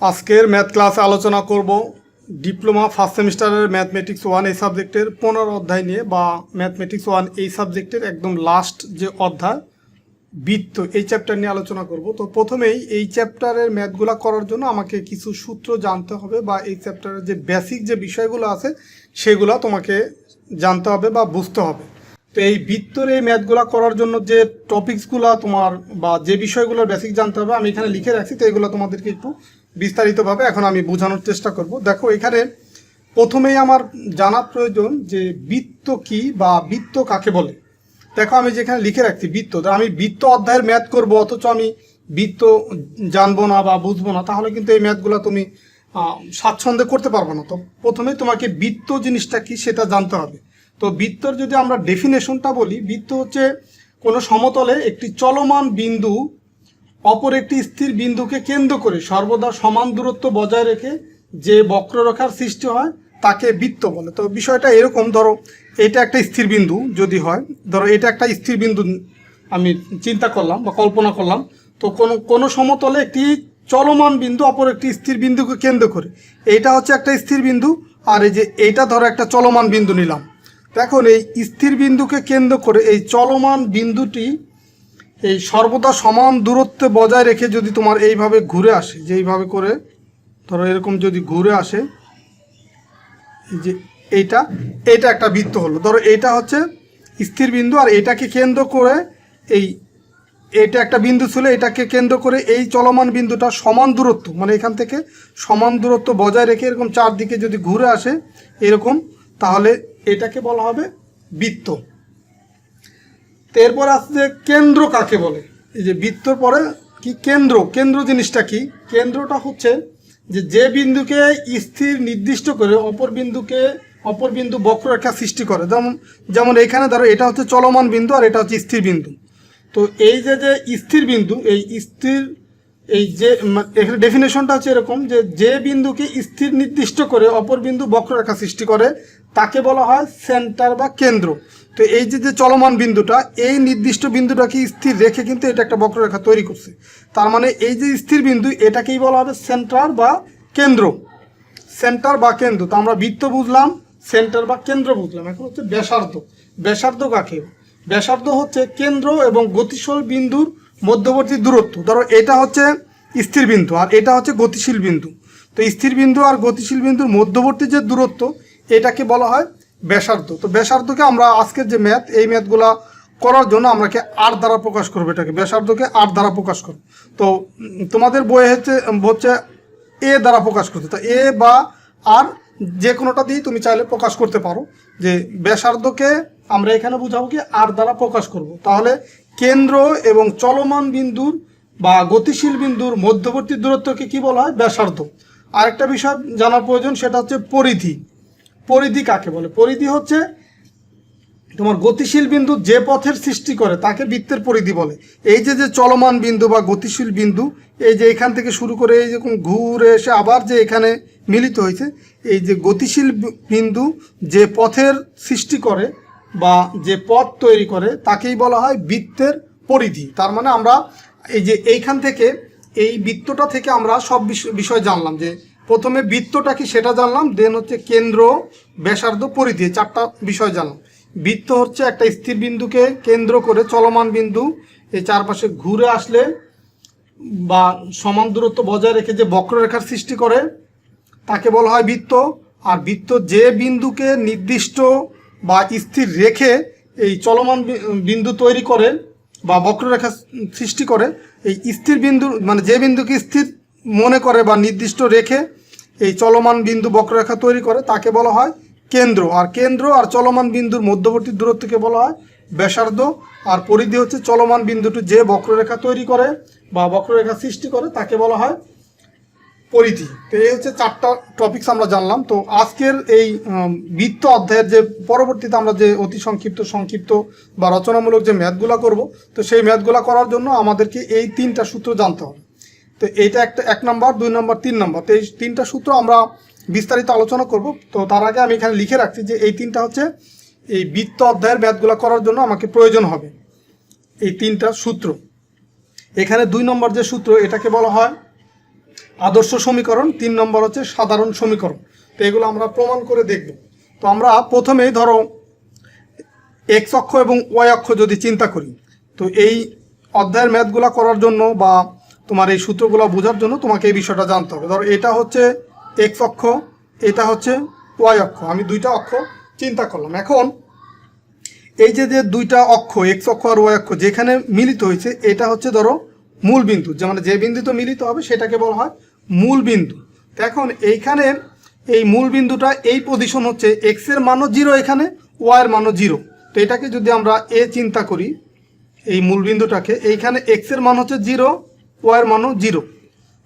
আজকের ম্যাথ ক্লাসে আলোচনা করব ডিপ্লোমা ফার্স্ট সেমিস্টারের ম্যাথমেটিক্স ওয়ান এই সাবজেক্টের পনেরো অধ্যায় নিয়ে বা ম্যাথমেটিক্স ওয়ান এই সাবজেক্টের একদম লাস্ট যে অধ্যায়, বৃত্ত, এই চ্যাপ্টার নিয়ে আলোচনা করব। তো প্রথমেই এই চ্যাপ্টারের ম্যাথগুলো করার জন্য আমাকে কিছু সূত্র জানতে হবে বা এই চ্যাপ্টারের যে বেসিক যে বিষয়গুলো আছে সেগুলো তোমাকে জানতে হবে বা বুঝতে হবে। তো এই বৃত্তর এই ম্যাথগুলো করার জন্য যে টপিকসগুলো তোমার বা যে বিষয়গুলোর বেসিক জানতে হবে, আমি এখানে লিখে রাখছি, তো এগুলো তোমাদেরকে একটু বিস্তারিতভাবে এখন আমি বোঝানোর চেষ্টা করব। দেখো, এখানে প্রথমেই আমার জানা প্রয়োজন যে বৃত্ত কি বা বৃত্ত কাকে বলে। দেখো, আমি যেখানে লিখে রাখছি বৃত্ত আমি বৃত্ত অধ্যায়ের ম্যাথ করব, অথচ আমি বৃত্ত জানব না বা বুঝব না, তাহলে কিন্তু এই ম্যাথগুলো তুমি স্বাচ্ছন্দ্যে করতে পারব না। তো প্রথমে তোমাকে বৃত্ত জিনিসটা কি সেটা জানতে হবে। তো বৃত্তর যদি আমরা ডেফিনেশনটা বলি, বৃত্ত হচ্ছে কোনো সমতলে একটি চলমান বিন্দু অপর একটি স্থির বিন্দুকে কেন্দ্র করে সর্বদা সমান দূরত্ব বজায় রেখে যে বক্ররেখার সৃষ্টি হয়, তাকে বৃত্ত বলে। তো বিষয়টা এরকম, ধরো, এটা একটা স্থির বিন্দু যদি হয়, ধরো, এটা একটা স্থির বিন্দু আমি চিন্তা করলাম বা কল্পনা করলাম, তো কোনো কোনো সমতলে একটি চলমান বিন্দু অপর একটি স্থির বিন্দুকে কেন্দ্র করে। এইটা হচ্ছে একটা স্থির বিন্দু, আর এই যে এইটা ধরো একটা চলমান বিন্দু নিলাম। দেখুন, এই স্থির বিন্দুকে কেন্দ্র করে এই চলমান বিন্দুটি এই সর্বদা সমান দূরত্বে বজায় রেখে যদি তোমার এইভাবে ঘুরে আসে যে এইভাবে করে ধরো এরকম যদি ঘুরে আসে যে এইটা এইটা একটা বৃত্ত হলো। ধরো এইটা হচ্ছে স্থির বিন্দু আর এটাকে কেন্দ্র করে এই, এটা একটা বিন্দু ছিল, এটাকে কেন্দ্র করে এই চলমান বিন্দুটা সমান দূরত্ব মানে এখান থেকে সমান দূরত্ব বজায় রেখে এরকম চারদিকে যদি ঘুরে আসে এরকম, তাহলে এটাকে বলা হবে বৃত্ত। এরপর আসছে কেন্দ্র কাকে বলে? এই যে বৃত্তর পরে কি কেন্দ্র? কেন্দ্র জিনিসটা কি? কেন্দ্রটা হচ্ছে যে যে বিন্দুকে স্থির নির্দিষ্ট করে অপর বিন্দুকে অপর বিন্দু বক্ররেখা সৃষ্টি করে। যেমন যেমন এইখানে ধরো এটা হচ্ছে চলমান বিন্দু আর এটা হচ্ছে স্থির বিন্দু। তো এই যে যে স্থির বিন্দু, এই স্থির এই যে এখানে ডেফিনেশনটা হচ্ছে এরকম যে যে বিন্দুকে স্থির নির্দিষ্ট করে অপর বিন্দু বক্ররেখা সৃষ্টি করে, তাকে বলা হয় সেন্টার বা কেন্দ্র। তো এই যে যে চলমান বিন্দুটা, এই নির্দিষ্ট বিন্দুটাকে স্থির রেখে কিন্তু এটা একটা বক্ররেখা তৈরি করছে। তার মানে এই যে স্থির বিন্দু, এটাকেই বলা হবে সেন্টার বা কেন্দ্র। সেন্টার বা কেন্দ্র, তো আমরা বৃত্ত বুঝলাম, সেন্টার বা কেন্দ্র বুঝলাম। এখন হচ্ছে ব্যাসার্ধ। ব্যাসার্ধ কাকে? ব্যাসার্ধ হচ্ছে কেন্দ্র এবং গতিশীল বিন্দুর মধ্যবর্তী দূরত্ব। ধরো এটা হচ্ছে স্থির বিন্দু আর এটা হচ্ছে গতিশীল বিন্দু। তো স্থির বিন্দু আর গতিশীল বিন্দুর মধ্যবর্তী যে দূরত্ব, এটাকে বলা হয় ব্যাসার্ধ। তো ব্যাসার্ধকে আমরা আজকের যে ম্যাথ, এই ম্যাথগুলা করার জন্য আমরাকে আর দ্বারা প্রকাশ করব এটাকে। ব্যাসার্ধকে আর দ্বারা প্রকাশ করব। তো তোমাদের বইয়ে হচ্ছে হচ্ছে এ দ্বারা প্রকাশ করতে। তো এ বা আর যে কোনোটা দিয়েই তুমি চাইলে প্রকাশ করতে পারো। যে ব্যাসার্ধকে আমরা এখানে বুঝাবো কি আর দ্বারা প্রকাশ করব। তাহলে কেন্দ্র এবং চলমান বিন্দুর বা গতিশীল বিন্দুর মধ্যবর্তী দূরত্বকে কি বলা হয়? ব্যাসার্ধ। আরেকটা বিষয় জানার প্রয়োজন, সেটা হচ্ছে পরিধি। পরিধি কাকে বলে? পরিধি হচ্ছে তোমার গতিশীল বিন্দু যে পথের সৃষ্টি করে তাকে বৃত্তের পরিধি বলে। এই যে যে চলমান বিন্দু বা গতিশীল বিন্দু, এই যে এখান থেকে শুরু করে এই যখন ঘুরে এসে আবার যে এখানে মিলিত হয়েছে, এই যে গতিশীল বিন্দু যে পথের সৃষ্টি করে বা যে পথ তৈরি করে, তাকেই বলা হয় বৃত্তের পরিধি। তার মানে আমরা এই যে এইখান থেকে এই বৃত্তটা থেকে আমরা সব বিষ- বিষয় জানলাম যে প্রথমে বৃত্তটা কি সেটা জানলাম দেন হচ্ছে কেন্দ্র, ব্যাসার্ধ, পরিধি চারটা বিষয় জানলাম। বৃত্ত হচ্ছে একটা স্থির বিন্দুকে কেন্দ্র করে চলমান বিন্দু, এই চারপাশে ঘুরে আসলে বা সমান দূরত্ব বজায় রেখে যে বক্ররেখার সৃষ্টি করে, তাকে বলা হয় বৃত্ত। আর বৃত্ত যে বিন্দুকে নির্দিষ্ট বা স্থির রেখে এই চলমান বিন্দু তৈরি করে বা বক্ররেখা সৃষ্টি করে, এই স্থির বিন্দু মানে যে বিন্দুকে স্থির মনে করে বা নির্দিষ্ট রেখে এই চলমান বিন্দু বক্ররেখা তৈরি করে, তাকে বলা হয় কেন্দ্র। আর কেন্দ্র আর চলমান বিন্দুর মধ্যবর্তী দূরত্বকে বলা হয় ব্যাসার্ধ। আর পরিধি হচ্ছে চলমান বিন্দুটি যে বক্ররেখা তৈরি করে বা বক্ররেখা সৃষ্টি করে, তাকে বলা হয় পরিধি। তো এই হচ্ছে চারটা টপিকস আমরা জানলাম। তো আজকের এই বৃত্ত অধ্যায়ের যে পরবর্তীতে আমরা যে অতি সংক্ষিপ্ত সংক্ষিপ্ত বা রচনামূলক যে ম্যাথগুলো করব, তো সেই ম্যাথগুলো করার জন্য আমাদেরকে এই তিনটা সূত্র জানতে হবে। তো এইটা একটা এক নম্বর, দুই নম্বর, তিন নম্বর। তো এই তিনটা সূত্র আমরা বিস্তারিত আলোচনা করব। তো তার আগে আমি এখানে লিখে রাখছি যে এই তিনটা হচ্ছে এই বৃত্ত অধ্যায়ের ম্যাথগুলো করার জন্য আমাকে প্রয়োজন হবে। এই তিনটা সূত্র। এখানে দুই নম্বর যে সূত্র, এটাকে বলা হয় আদর্শ সমীকরণ, তিন নম্বর হচ্ছে সাধারণ সমীকরণ। তো এগুলো আমরা প্রমাণ করে দেখব। তো আমরা প্রথমেই ধরো এক্স অক্ষ এবং ওয়াই অক্ষ যদি চিন্তা করি, তো এই অধ্যায়ের ম্যাথগুলো করার জন্য বা তোমার এই সূত্রগুলো বোঝার জন্য তোমাকে এই বিষয়টা জানতে হবে। ধরো এটা হচ্ছে এক্স অক্ষ, এটা হচ্ছে ওয়াই অক্ষ। আমি দুইটা অক্ষ চিন্তা করলাম। এখন এই যে যে দুইটা অক্ষ এক্স অক্ষ আর ওয়াই অক্ষ যেখানে মিলিত হয়েছে, এটা হচ্ছে ধরো মূল বিন্দু। যে মানে যে বিন্দুতে মিলিত হবে সেটাকে বলা হয় মূল বিন্দু। এখন এইখানে এই মূল বিন্দুটা এই পজিশন হচ্ছে এক্সের মানও জিরো এখানে ওয়াই এর মানও জিরো তো এটাকে যদি আমরা এ চিন্তা করি, এই মূল বিন্দুটাকে, এইখানে এক্সের মান হচ্ছে জিরো ওয়াই এর মানও জিরো।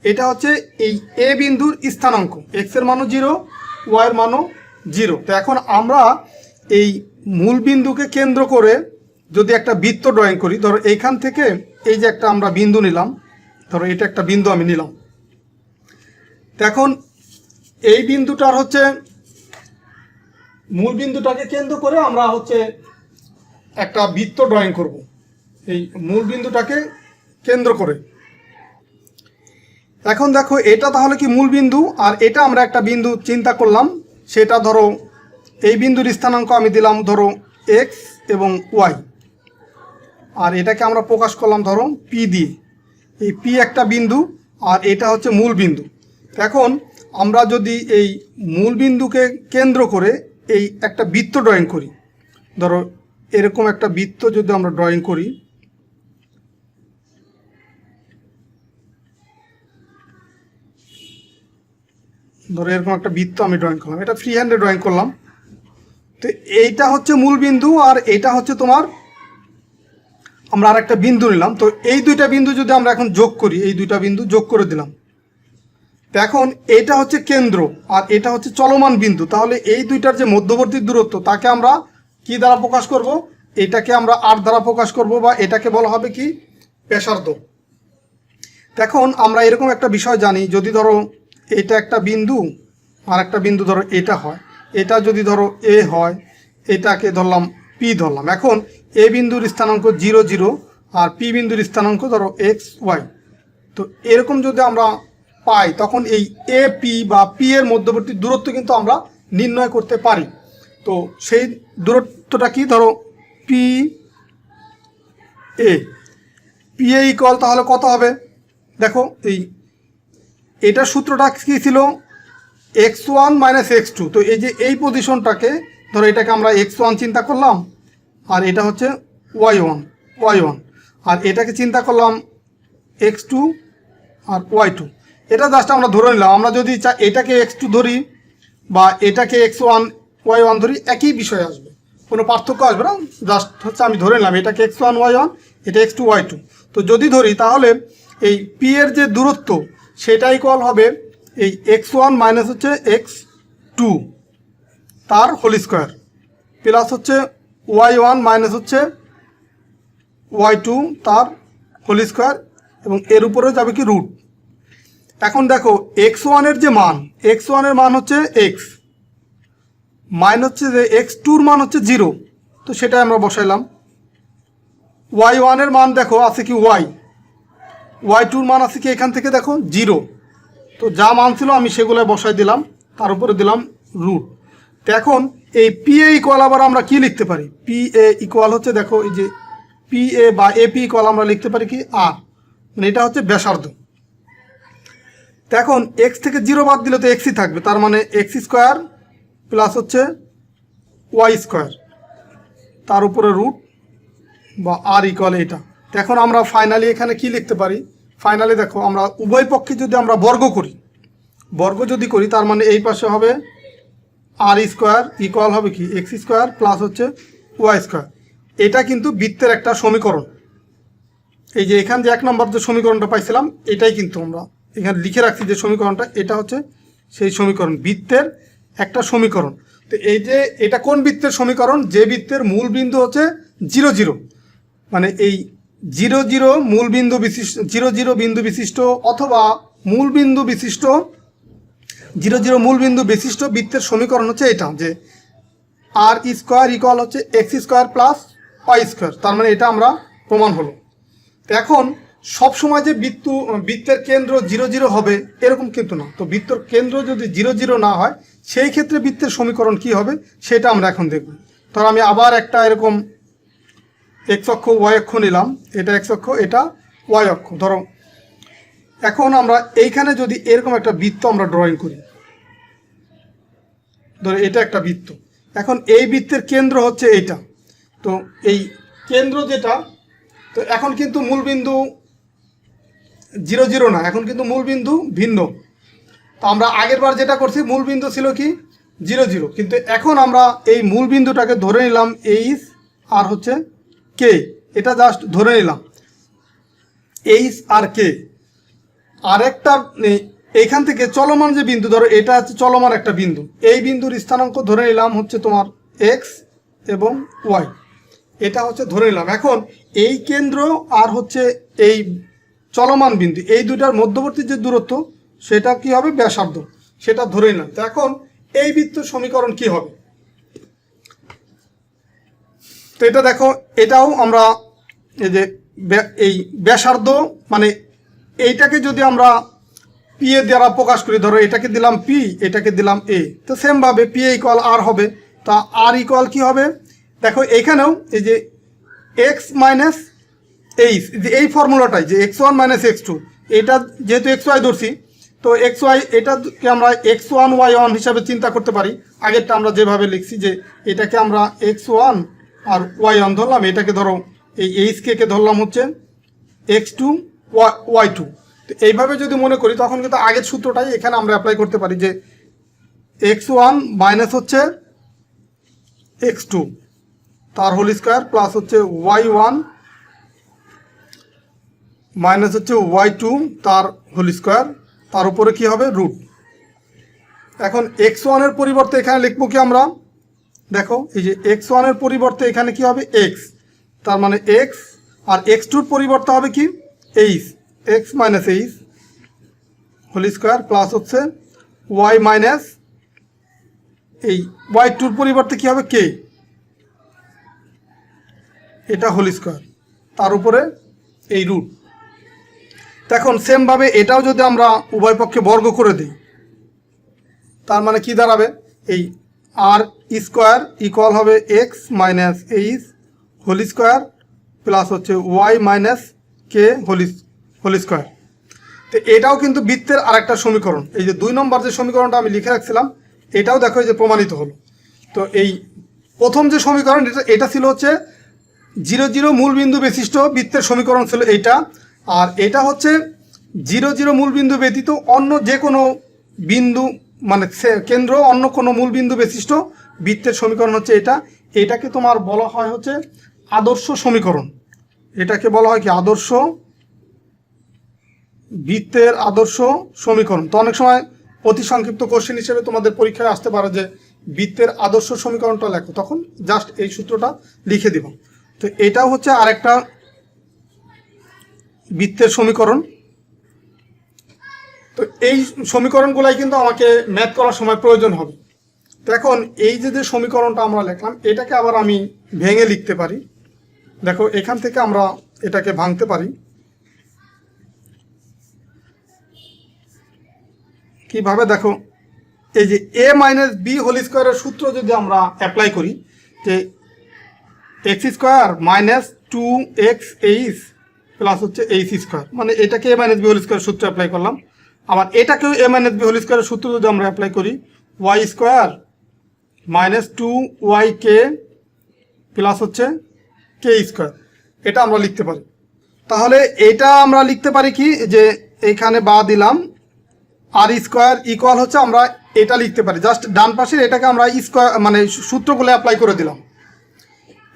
এটা হচ্ছে এই এ বিন্দুর স্থানাঙ্ক। এক্সের মানও জিরো ওয়াই এর মানও জিরো। তো এখন আমরা এই মূল বিন্দুকে কেন্দ্র করে যদি একটা বৃত্ত ড্রয়িং করি, ধরো এইখান থেকে এই যে একটা আমরা বিন্দু নিলাম, ধরো এটা একটা বিন্দু আমি নিলাম। এখন এই বিন্দুটার হচ্ছে মূল বিন্দুটাকে কেন্দ্র করে আমরা হচ্ছে একটা বৃত্ত ড্রয়িং করব। এই মূল বিন্দুটাকে কেন্দ্র করে। এখন দেখো, এটা তাহলে কি মূল বিন্দু? আর এটা আমরা একটা বিন্দু চিন্তা করলাম। সেটা ধরো, এই বিন্দুর স্থানাঙ্ক আমি দিলাম ধরো এক্স এবং ওয়াই আর এটাকে আমরা প্রকাশ করলাম ধরো পি দিয়ে। এই পি একটা বিন্দু, আর এটা হচ্ছে মূল বিন্দু। এখন আমরা যদি এই মূল বিন্দুকে কেন্দ্র করে এই একটা বৃত্ত ড্রয়িং করি, ধরো এরকম একটা বৃত্ত যদি আমরা ড্রয়িং করি ধরো এরকম একটা বৃত্ত আমি ড্রয়িং করলাম। এটা ফ্রি হ্যান্ডে ড্রয়িং করলাম। তো এইটা হচ্ছে মূল বিন্দু আর এটা হচ্ছে তোমার, আমরা আর একটা বিন্দু নিলাম। তো এই দুইটা বিন্দু যদি আমরা এখন যোগ করি, এই দুইটা বিন্দু যোগ করে দিলাম। তো এখন এটা হচ্ছে কেন্দ্র আর এটা হচ্ছে চলমান বিন্দু। তাহলে এই দুইটার যে মধ্যবর্তী দূরত্ব, তাকে আমরা কি দ্বারা প্রকাশ করব? এটাকে আমরা আর দ্বারা প্রকাশ করব বা এটাকে বলা হবে কি? ব্যাসার্ধ এখন আমরা এরকম একটা বিষয় জানি, যদি ধরো এটা একটা বিন্দু আর একটা বিন্দু ধরো এটা হয়। এটা যদি ধরো এ হয়, এটাকে ধরলাম পি ধরলাম। এখন এ বিন্দুর স্থানাঙ্ক জিরো জিরো আর পি বিন্দুর স্থানাঙ্ক ধরো এক্স ওয়াই। তো এরকম যদি আমরা পাই, তখন এই এ, পি বা পি এর মধ্যবর্তী দূরত্ব কিন্তু আমরা নির্ণয় করতে পারি। তো সেই দূরত্বটা কি? ধরো P A. P A equal তাহলে কত হবে? দেখো এই এটার সূত্রটা কী ছিল? X one minus X two তো এই যে এই পজিশনটাকে ধরো এটাকে আমরা এক্স ওয়ান চিন্তা করলাম, আর এটা হচ্ছে ওয়াই ওয়ান ওয়াই ওয়ান আর এটাকে চিন্তা করলাম এক্স টু আর ওয়াই টু এটা জাস্ট আমরা ধরে নিলাম, আমরা যদি চা এটাকে এক্স টু ধরি বা এটাকে এক্স ওয়ান ওয়াই ওয়ান ধরি, একই বিষয় আসবে। কোনো পার্থক্য আসবে না জাস্ট হচ্ছে আমি ধরে নিলাম, এটাকে এক্স ওয়ান ওয়াই ওয়ান এটা এক্স টু ওয়াই টু তো যদি ধরি, তাহলে এই পি এর যে দূরত্ব সেটা ইকুয়াল হবে এই এক্স ওয়ান মাইনাস হচ্ছে এক্স টু তার হোল স্কোয়ার প্লাস হচ্ছে ওয়াই ওয়ান মাইনাস হচ্ছে ওয়াই টু তার হোল স্কোয়ার এবং এর উপরে যাবে কি রুট এখন দেখো এক্স ওয়ানের যে মান এক্স ওয়ানের মান হচ্ছে এক্স মাইন হচ্ছে যে এক্স টুর মান হচ্ছে জিরো তো সেটাই আমরা বসাইলাম। ওয়াই ওয়ানের মান দেখো, আছে কি ওয়াই ওয়াই টুর মান আছে কি এখান থেকে দেখো? জিরো তো যা মান ছিল আমি সেগুলো বসাই দিলাম, তার উপরে দিলাম রুট তো এখন এই পি এ ইকুয়াল আবার আমরা কি লিখতে পারি? পি এ ইকুয়াল হচ্ছে দেখো, এই যে পি এ বা এ পি ইকুয়াল আমরা লিখতে পারি কি? আর মানে এটা হচ্ছে ব্যাসার্ধ। তো এখন এক্স থেকে জিরো বাদ দিলে তো এক্সই থাকবে, তার মানে এক্স স্কোয়ার প্লাস হচ্ছে ওয়াই স্কোয়ার তার উপরে রুট বা আর ইকুয়াল এটা। এখন আমরা ফাইনালি এখানে কি লিখতে পারি? ফাইনালি দেখো, আমরা উভয় পক্ষে যদি আমরা বর্গ করি, বর্গ যদি করি, তার মানে এই পাশে হবে আর স্কোয়ার ইকুয়াল হবে কি? এক্স স্কোয়ার প্লাস হচ্ছে ওয়াই স্কোয়ার এটা কিন্তু বৃত্তের একটা সমীকরণ। এই যে এখান যে এক নম্বর যে সমীকরণটা পাইছিলাম, এটাই কিন্তু আমরা এখানে লিখে রাখছি যে সমীকরণটা, এটা হচ্ছে সেই সমীকরণ, বৃত্তের একটা সমীকরণ। তো এই যে এটা কোন বৃত্তের সমীকরণ? যে বৃত্তের মূল বিন্দু হচ্ছে জিরো জিরো মানে এই জিরো জিরো মূল বিন্দু বিশিষ্ট, জিরো জিরো বিন্দু বিশিষ্ট অথবা মূল বিন্দু বিশিষ্ট, জিরো জিরো মূল বিন্দু বিশিষ্ট বৃত্তের সমীকরণ হচ্ছে এটা, যে আর স্কোয়ার ইকুয়াল হচ্ছে x square plus y square তার মানে এটা আমরা প্রমাণ হলো। এখন সব সময় যে বৃত্ত, বৃত্তের কেন্দ্র জিরো জিরো হবে, এরকম কিন্তু না। তো বৃত্তর কেন্দ্র যদি জিরো জিরো না হয়, সেই ক্ষেত্রে বৃত্তের সমীকরণ কি হবে, সেটা আমরা এখন দেখব। ধর আমি আবার একটা এরকম এক্স অক্ষ, ওয়াই অক্ষ নিলাম। এটা এক্স অক্ষ, এটা ওয়াই অক্ষ। ধরো, এখন আমরা এইখানে যদি এরকম একটা বৃত্ত আমরা ড্রয়িং করি, ধরো এটা একটা বৃত্ত। এখন এই বৃত্তের কেন্দ্র হচ্ছে এইটা। তো এই কেন্দ্র যেটা, তো এখন কিন্তু মূলবিন্দু জিরো জিরো না, এখন কিন্তু মূলবিন্দু ভিন্ন। তো আমরা আগের বার যেটা করছি, মূলবিন্দু ছিল কি? Zero zero. কিন্তু এখন আমরা এই মূলবিন্দুটাকে ধরে নিলাম এইচ আর হচ্ছে কে? এটা জাস্ট ধরে নিলাম। এইচ আর কে আরেকটা এইখান থেকে চলমান যে বিন্দু, ধরো এটা হচ্ছে চলমান একটা বিন্দু। এই বিন্দুর স্থানাঙ্ক ধরে নিলাম হচ্ছে তোমার এক্স এবং ওয়াই এটা হচ্ছে ধরে নিলাম। এখন এই কেন্দ্র আর হচ্ছে এই চলমান বিন্দু, এই দুটার মধ্যবর্তী যে দূরত্ব, সেটা কি হবে? ব্যাসার্ধ। সেটা ধরে নিলাম। তো এখন এই বৃত্ত সমীকরণ কি হবে? তো এটা দেখো, এটাও আমরা এই যে এই ব্যাসার্ধ মানে এইটাকে যদি আমরা পি এর দ্বারা প্রকাশ করি, ধরো এটাকে দিলাম পি এটাকে দিলাম এ তো সেমভাবে পি এ ইকুয়াল আর হবে। তা আর ইকুয়াল কি হবে? দেখো, এখানেও এই যে এক্স মাইনাস এইচ যে এই ফর্মুলাটাই যে x one minus x two এটা যেহেতু এক্স ওয়াই ধরছি, তো এক্স ওয়াই এটাকে আমরা এক্স ওয়ান ওয়াই ওয়ান হিসাবে চিন্তা করতে পারি। আগেরটা আমরা যেভাবে লিখছি যে এটাকে আমরা এক্স ওয়ান আর ওয়াই ওয়ান ধরলাম, এটাকে ধরো, এই এইচ কে ধরলাম হচ্ছে এক্স টু ওয়াই টু তো এইভাবে যদি মনে করি, তখন কিন্তু আগের সূত্রটাই এখানে আমরা অ্যাপ্লাই করতে পারি যে এক্স ওয়ান মাইনাস হচ্ছে এক্স টু তার হোল স্কোয়ার প্লাস হচ্ছে ওয়াই ওয়ান মাইনাস হচ্ছে ওয়াই টু তার হোল স্কোয়ার তার উপরে কি হবে? রুট এখন এক্স ওয়ানের পরিবর্তে এখানে লিখব কি আমরা? দেখো, এই যে এক্স ওয়ানের পরিবর্তে এখানে কি হবে? এক্স তার মানে এক্স আর এক্স টুর পরিবর্তে হবে কি? H x minus h whole square plus হচ্ছে ওয়াই মাইনাস এই ওয়াই টুর পরিবর্তে কি হবে? কে এটা হোল স্কোয়ার তার উপরে এই রুট এখন সেমভাবে এটাও যদি আমরা উভয় পক্ষে বর্গ করে দিই, তার মানে কি দাঁড়াবে? এই আর স্কোয়ার ইকুয়াল হবে x minus h whole square plus হচ্ছে y minus k whole whole square তো এটাও কিন্তু বৃত্তের আরেকটা সমীকরণ। এই যে দুই নম্বর যে সমীকরণটা আমি লিখে রাখছিলাম, এটাও দেখো যে প্রমাণিত হলো। তো এই প্রথম যে সমীকরণ, এটা এটা ছিল হচ্ছে জিরো জিরো মূলবিন্দু বিশিষ্ট বৃত্তের সমীকরণ ছিল এইটা। আর এটা হচ্ছে জিরো জিরো মূলবিন্দু ব্যতীত অন্য যে কোনো বিন্দু মানে কেন্দ্র অন্য কোনো মূলবিন্দু বিশিষ্ট বৃত্তের সমীকরণ হচ্ছে এটা। এটাকে তোমার বলা হয় হচ্ছে আদর্শ সমীকরণ। এটাকে বলা হয় কি? আদর্শ বৃত্তের আদর্শ সমীকরণ। তো অনেক সময় অতি সংক্ষিপ্ত কোশ্চেন হিসেবে তোমাদের পরীক্ষায় আসতে পারে যে বৃত্তের আদর্শ সমীকরণটা লেখো। তখন জাস্ট এই সূত্রটা লিখে দিব। তো এটাও হচ্ছে আরেকটা বৃত্তের সমীকরণ। তো এই সমীকরণগুলাই কিন্তু আমাকে ম্যাথ করার সময় প্রয়োজন হবে। তো এখন এই যে যে সমীকরণটা আমরা লিখলাম, এটাকে আবার আমি ভেঙে লিখতে পারি। দেখো, এখান থেকে আমরা এটাকে ভাঙতে পারি। কীভাবে? দেখো, এই যে এ মাইনাস বি হোল স্কোয়ারের সূত্র যদি আমরা অ্যাপ্লাই করি, যে x square minus two x h plus হচ্ছে এইচ স্কোয়ার মানে এটাকে a minus b whole square সূত্র অ্যাপ্লাই করলাম। আবার এটাকেও এ মাইনাস বি হোল স্কোয়ারের সূত্র যদি আমরা অ্যাপ্লাই করি y square minus two y k plus হচ্ছে কে স্কোয়ার এটা আমরা লিখতে পারি। তাহলে এটা আমরা লিখতে পারি কি, যে এইখানে বা দিলাম আর স্কোয়ার ইকুয়াল হচ্ছে আমরা এটা লিখতে পারি। জাস্ট ডান পাশের এটাকে আমরা স্কোয়ার মানে সূত্রগুলো অ্যাপ্লাই করে দিলাম।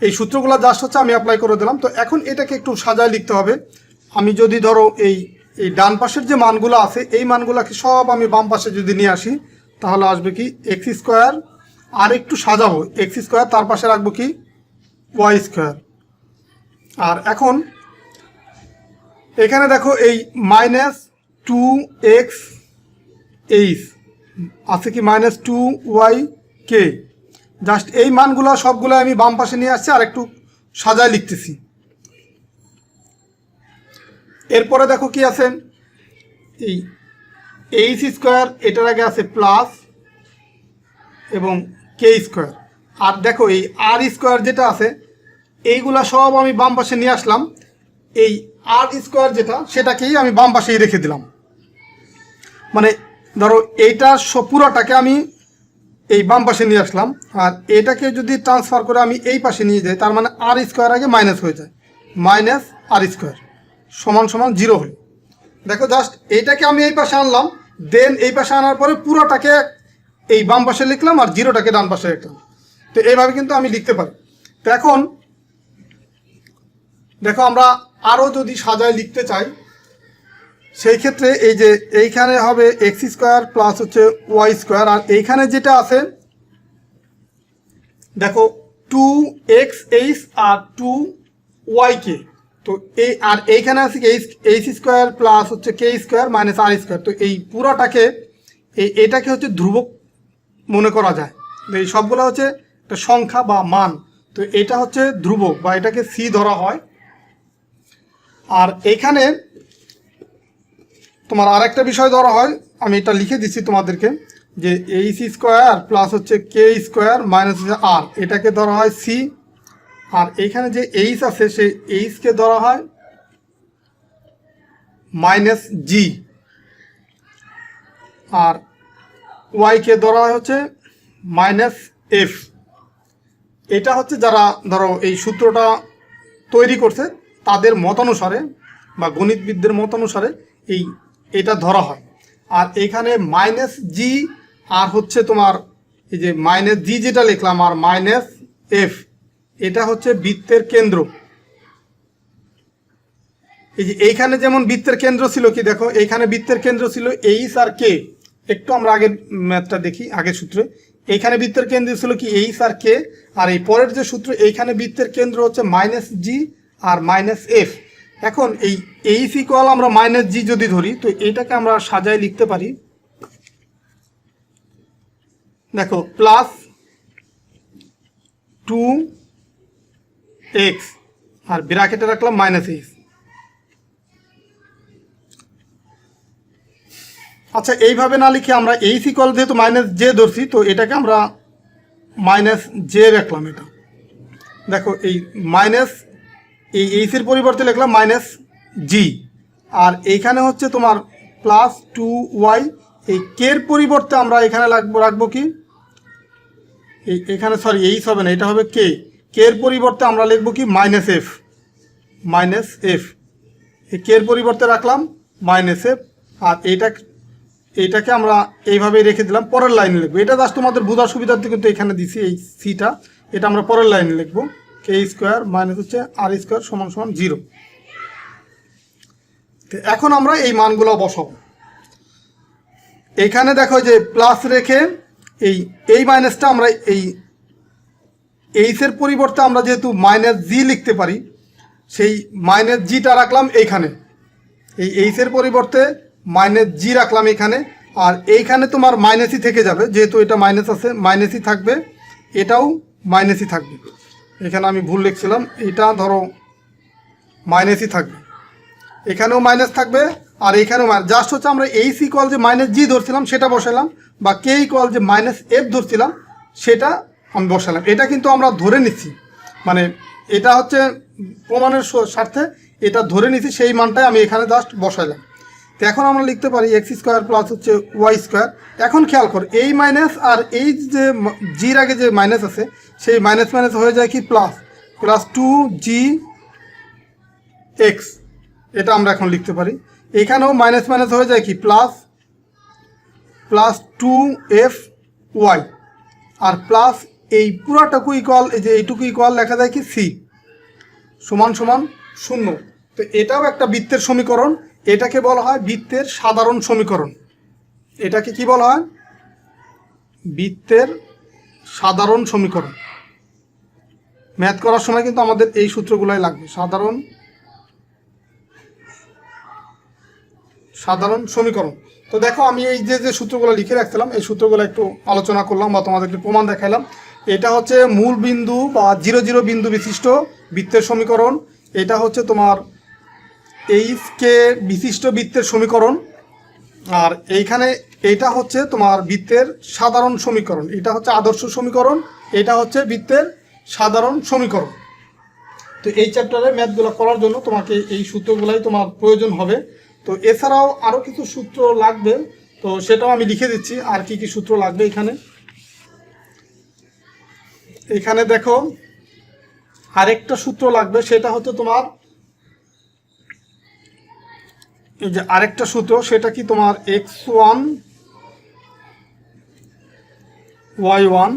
এই সূত্রগুলো জাস্ট হচ্ছে আমি অ্যাপ্লাই করে দিলাম। তো এখন এটাকে একটু সাজায় লিখতে হবে। আমি যদি ধরো এই এই ডান পাশের যে মানগুলো আছে, এই মানগুলোকে সব আমি বাম পাশে যদি নিয়ে আসি, তাহলে আসবে কি? এক্স স্কোয়ার আর একটু সাজাবো। এক্স স্কোয়ার তার পাশে রাখব কি? ওয়াই স্কোয়ার আর এখন, এখানে দেখো এই মাইনাস টু এক্স এইচ আছে কি minus two y k just এই মানগুলো সবগুলো আমি বাম পাশে নিয়ে আসছি আর একটু সাজায় লিখতেছি। এরপরে দেখো কি আছে? এই এইচ স্কোয়ার এটার আগে আছে প্লাস এবং কে স্কোয়ার আর দেখো এই আর স্কোয়ার যেটা আছে, এইগুলা সব আমি বাম পাশে নিয়ে আসলাম। এই আর স্কোয়ার যেটা, সেটাকেই আমি বাম পাশেই রেখে দিলাম। মানে ধরো এইটার পুরোটাকে আমি এই বাম পাশে নিয়ে আসলাম। আর এটাকে যদি ট্রান্সফার করে আমি এই পাশে নিয়ে যাই, তার মানে আর স্কোয়ার আগে মাইনাস হয়ে যায়। মাইনাস আর স্কোয়ার সমান সমান জিরো হলো দেখো জাস্ট এইটাকে আমি এই পাশে আনলাম দেন এই পাশে আনার পরে পুরোটাকে এই বাম পাশে লিখলাম আর জিরোটাকে ডান পাশে লিখলাম। তো এইভাবে কিন্তু আমি লিখতে পারি। তো এখন দেখো আমরা আরও যদি সাজায় লিখতে চাই, সেই ক্ষেত্রে এই যে এইখানে হবে এক্স স্কোয়ার প্লাস হচ্ছে ওয়াই স্কোয়ার আর এইখানে যেটা আছে, দেখো টু এক্স এইচ আর টু ওয়াই কে তো এই, আর এইখানে আছে এইচ এইচ স্কোয়ার প্লাস হচ্ছে k square minus r square. তো এই পুরোটাকে, এই, এটাকে হচ্ছে ধ্রুবক মনে করা যায়। তো এই সবগুলো হচ্ছে একটা সংখ্যা বা মান। তো এটা হচ্ছে ধ্রুবক বা এটাকে সি ধরা হয়। আর এইখানে তোমার আরেকটা বিষয় ধরা হয়, আমি এটা লিখে দিচ্ছি তোমাদেরকে, যে এইচ স্কোয়ার প্লাস হচ্ছে কে স্কোয়ার মাইনাস হচ্ছে আর। এটাকে ধরা হয় সি আর এইখানে যে এইচ আছে, সেই এইচকে ধরা হয় মাইনাস জি আর ওয়াইকে ধরা হয় হচ্ছে মাইনাস এফ এটা হচ্ছে যারা, ধরো, এই সূত্রটা তৈরি করছে, তাদের মতানুসারে বা গণিতবিদদের মতানুসারে এই এটা ধরা হয়। আর এখানে মাইনাস জি আর হচ্ছে তোমার এই যে মাইনাস জি যেটা লিখলাম, আর মাইনাস এফ এটা হচ্ছে বৃত্তের কেন্দ্র। এই যে এইখানে যেমন বৃত্তের কেন্দ্র ছিল, কি দেখো, এইখানে বৃত্তের কেন্দ্র ছিল এইচ আর কে একটু আমরা আগের ম্যাথটা দেখি, আগের সূত্রে। এইখানে বৃত্তের কেন্দ্র ছিল কি এইচ আর কে আর এই পরের যে সূত্র, এইখানে বৃত্তের কেন্দ্র হচ্ছে মাইনাস জি আর মাইনাস এফ এখন এই এইচ ইকুয়াল আমরা মাইনাস জি যদি ধরি, তো এইটাকে আমরা সাজায় লিখতে পারি। দেখো প্লাস টু এক্স আর ব্র্যাকেটে রাখলাম মাইনাস এইচ আচ্ছা এইভাবে না লিখে আমরা এইচ ইকুয়াল যেহেতু মাইনাস জে ধরছি, তো এটাকে আমরা মাইনাস জে রাখলাম এটা। দেখো, এই মাইনাস এই এইচের পরিবর্তে লিখলাম মাইনাস জি আর এইখানে হচ্ছে তোমার প্লাস টু ওয়াই এই কের পরিবর্তে আমরা এখানে রাখব রাখব কি? এই এখানে সরি এইচ হবে না, এটা হবে কে কের পরিবর্তে আমরা লিখব কি? মাইনাস এফ মাইনাস এফ এই কের পরিবর্তে রাখলাম মাইনাস এফ আর এইটা এইটাকে আমরা এইভাবেই রেখে দিলাম। পরের লাইনে লিখব। এটা জাস্ট তোমাদের বোঝার সুবিধার্থে কিন্তু এখানে দিছি এই সিটা এটা আমরা পরের লাইনে লিখব। কে স্কোয়ার মাইনাস হচ্ছে আর স্কোয়ার সমান সমান জিরো তো এখন আমরা এই মানগুলো বসাবো। এইখানে দেখো যে প্লাস রেখে এই এই মাইনাসটা আমরা এই এইচের পরিবর্তে আমরা যেহেতু মাইনাস জি লিখতে পারি, সেই মাইনাস জিটা রাখলাম এইখানে। এই এইচের পরিবর্তে মাইনাস জি রাখলাম এখানে, আর এইখানে তোমার মাইনাসই থেকে যাবে, যেহেতু এটা মাইনাস আছে মাইনাসই থাকবে, এটাও মাইনাসই থাকবে। এখানে আমি ভুল লিখছিলাম, এটা ধরো মাইনাসই থাকবে। এখানেও মাইনাস থাকবে, আর এখানেও মাইনাস জাস্ট হচ্ছে আমরা এই সি কল যে মাইনাস জি ধরছিলাম, সেটা বসালাম বা কে কল যে মাইনাস এফ ধরছিলাম, সেটা আমি বসালাম। এটা কিন্তু আমরা ধরে নিচ্ছি মানে এটা হচ্ছে প্রমাণের স্বার্থে এটা ধরে নিচ্ছি সেই মানটাই আমি এখানে জাস্ট বসাইলাম। তো এখন আমরা লিখতে পারি এক্স স্কোয়ার প্লাস হচ্ছে ওয়াই স্কোয়ার এখন খেয়াল কর, এই মাইনাস আর এই যে জির আগে যে মাইনাস আছে, সেই মাইনাস মাইনাস হয়ে যায় কি? Plus plus two g x এটা আমরা এখন লিখতে পারি। এখানেও মাইনাস মাইনাস হয়ে যায় কি? Plus plus two f y আর প্লাস এই পুরাটুকু ইকুয়াল এই যে এইটুকু ইকুয়াল লেখা যায় কি? সি সমান সমান শূন্য। তো এটাও একটা বৃত্তের সমীকরণ। এটাকে বলা হয় বৃত্তের সাধারণ সমীকরণ। এটাকে কি বলা হয়? বৃত্তের সাধারণ সমীকরণ। ম্যাথ করার সময় কিন্তু আমাদের এই সূত্রগুলাই লাগবে। সাধারণ সাধারণ সমীকরণ। তো দেখো, আমি এই যে যে সূত্রগুলো লিখে রাখছিলাম, এই সূত্রগুলো একটু আলোচনা করলাম বা তোমাদেরকে প্রমাণ দেখালাম এটা হচ্ছে মূল বিন্দু বা জিরো জিরো বিন্দু বিশিষ্ট বৃত্তের সমীকরণ। এটা হচ্ছে তোমার এইচ কে বিশিষ্ট বৃত্তের সমীকরণ। আর এইখানে এইটা হচ্ছে তোমার বৃত্তের সাধারণ সমীকরণ। এটা হচ্ছে আদর্শ সমীকরণ, এটা হচ্ছে বৃত্তের সাধারণ সমীকরণ। তো এই চ্যাপ্টারে ম্যাথগুলো করার জন্য তোমাকে এই সূত্রগুলাই তোমার প্রয়োজন হবে। তো এছাড়াও আরও কিছু সূত্র লাগবে, তো সেটাও আমি লিখে দিচ্ছি। আর কি কি সূত্র লাগবে এখানে? এখানে দেখো আরেকটা সূত্র লাগবে, সেটা হচ্ছে তোমার এই যে আরেকটা সূত্র, সেটা কি তোমার x one y one,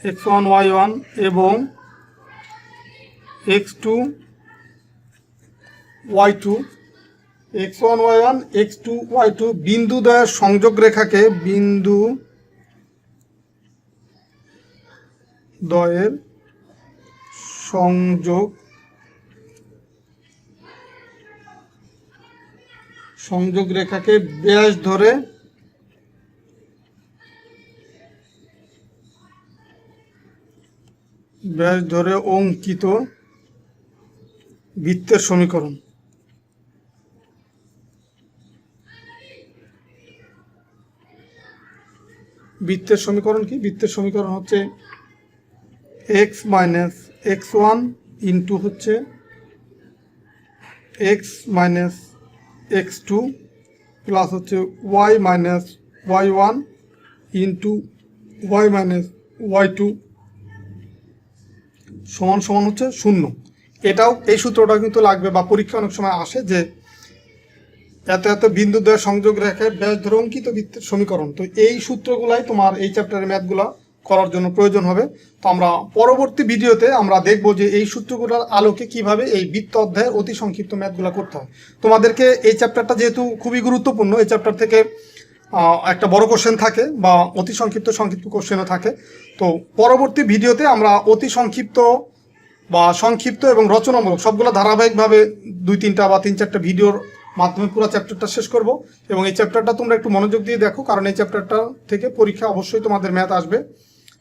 x one y one এবং x two y two. X one y one, x two y two, বিন্দু দ্বয়ের সংযোগ রেখাকে বিন্দু দ্বয়ের সংযোগ সংযোগ রেখাকে ব্যাস ধরে ব্যাস ধরে অঙ্কিত বৃত্তের সমীকরণ। বৃত্তের সমীকরণ কি? বৃত্তের সমীকরণ হচ্ছে x minus x one into হচ্ছে x minus x two plus হচ্ছে y minus y one into y minus y two সমান সমান হচ্ছে শূন্য। এটাও এই সূত্রটা কিন্তু লাগবে বা পরীক্ষা অনেক সময় আসে যে এত এত বিন্দু দ্বয় সংযোগ রেখে ব্যাস ধরে অঙ্কিত বৃত্তের সমীকরণ। তো এই সূত্রগুলাই তোমার এই চ্যাপ্টারের ম্যাথগুলা করার জন্য প্রয়োজন হবে। তো আমরা পরবর্তী ভিডিওতে আমরা দেখব যে এই সূত্রগুলোর আলোকে কীভাবে এই বৃত্ত অধ্যায়ের অতি সংক্ষিপ্ত ম্যাথগুলো করতে হয়। তোমাদেরকে এই চ্যাপ্টারটা যেহেতু খুবই গুরুত্বপূর্ণ, এই চ্যাপ্টার থেকে একটা বড় কোশ্চেন থাকে বা অতি সংক্ষিপ্ত সংক্ষিপ্ত কোশ্চেনও থাকে। তো পরবর্তী ভিডিওতে আমরা অতি সংক্ষিপ্ত বা সংক্ষিপ্ত এবং রচনামূলক সবগুলো ধারাবাহিকভাবে দুই, তিনটা বা তিন, চারটা ভিডিওর মাধ্যমে পুরো চ্যাপ্টারটা শেষ করব এবং এই চ্যাপ্টারটা তোমরা একটু মনোযোগ দিয়ে দেখো, কারণ এই চ্যাপ্টারটা থেকে পরীক্ষা অবশ্যই তোমাদের ম্যাথ আসবে।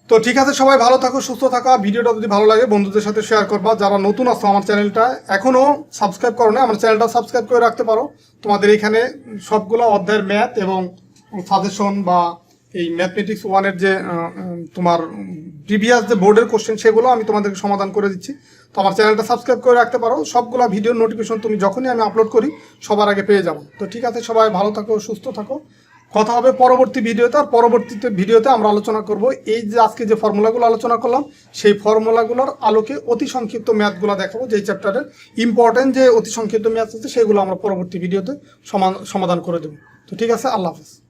তো ঠিক আছে, সবাই ভালো থাকো, সুস্থ থাকো ভিডিওটা যদি ভালো লাগে, বন্ধুদের সাথে শেয়ার করবা। যারা নতুন আসো আমার চ্যানেলটা এখনও সাবস্ক্রাইব করো না আমার চ্যানেলটা সাবস্ক্রাইব করে রাখতে পারো। তোমাদের এখানে সবগুলো অধ্যায়ের ম্যাথ এবং সাজেশন বা এই ম্যাথমেটিক্স ওয়ানের যে তোমার প্রিভিয়াস যে বোর্ডের কোশ্চেন সেগুলো আমি তোমাদেরকে সমাধান করে দিচ্ছি। তো আমার চ্যানেলটা সাবস্ক্রাইব করে রাখতে পারো। সবগুলো ভিডিওর নোটিফিকেশন তুমি যখনই আমি আপলোড করি, সবার আগে পেয়ে যাব। তো ঠিক আছে, সবাই ভালো থাকো, সুস্থ থাকো। কথা হবে পরবর্তী ভিডিওতে আর পরবর্তীতে ভিডিওতে আমরা আলোচনা করব এই যে আজকে যে ফর্মুলাগুলো আলোচনা করলাম, সেই ফর্মুলাগুলোর আলোকে অতি সংক্ষিপ্ত ম্যাথগুলো দেখাবো যে চ্যাপ্টারের ইম্পর্টেন্ট যে অতি সংক্ষিপ্ত ম্যাথ আছে, সেগুলো আমরা পরবর্তী ভিডিওতে সমাধান করে দেবো। তো ঠিক আছে, আল্লাহ হাফেজ।